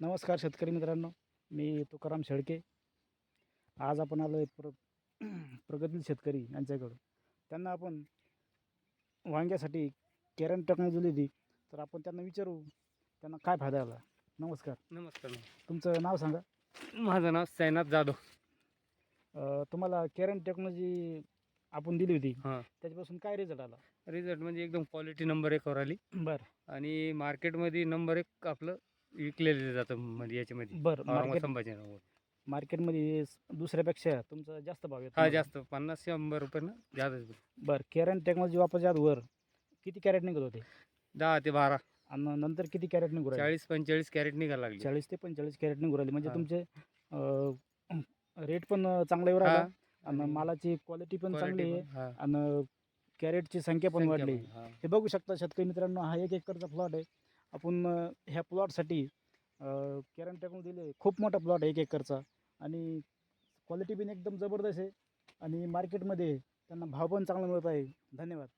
नमस्कार शेतकरी मित्रांनो मी तुकाराम शेळके. आज आपण आलो आहे प्र प्रगतील शेतकरी यांच्याकडं त्यांना आपण वांग्यासाठी कॅरन टेक्नॉलॉजी दिली होती तर आपण त्यांना विचारू त्यांना काय फायदा आला नमस्कार. नमस्कार तुमचं नाव सांगा. माझं नाव साईनाथ जाधव. अ, तुम्हाला कॅरन टेक्नॉलॉजी आपण दिली होती हां. त्याच्यापासून काय रिझल्ट आला? रिझल्ट म्हणजे एकदम क्वालिटी नंबर एकवर आली. बरं. आणि मार्केटमध्ये नंबर एक आपलं विकलेलं जातं म्हणजे याच्यामध्ये. बरं औरंगाबाद मार्केट संभाजीनगर मार्केटमध्ये दुसऱ्यापेक्षा तुमचा जास्त भाव येतो. हा जास्त. पन्नास शंभर रुपये ना जास्त बरं कॅरन टेक्नॉलॉजी वापरायच्या आधीवर किती कॅरेट निघत होते? दहा ते बारा. आणि नंतर किती कॅरेट निघू राहिले? चाळीस पंचेचाळीस कॅरेट निघायला लागले. चाळीस ते पंचेचाळीस कॅरेट निघू राहिले. म्हणजे हा. तुमचे रेट पण चांगला येऊ राहिला. आणि आणि मालाची क्वालिटी पण चांगली. आहे पण, हा. आणि कॅरेटची संख्या पण संख्या वाढली. पण, हा. हे बघू शकता शेतकरी मित्रांनो हा एक एकरचा प्लॉट आहे. आपण ह्या प्लॉटसाठी कॅरन टाकून दिले. खूप मोठा प्लॉट आहे एक एकरचा. आणि क्वालिटी पण एकदम जबरदस्त आहे. आणि मार्केटमध्ये त्यांना भाव पण चांगला मिळत आहे. धन्यवाद.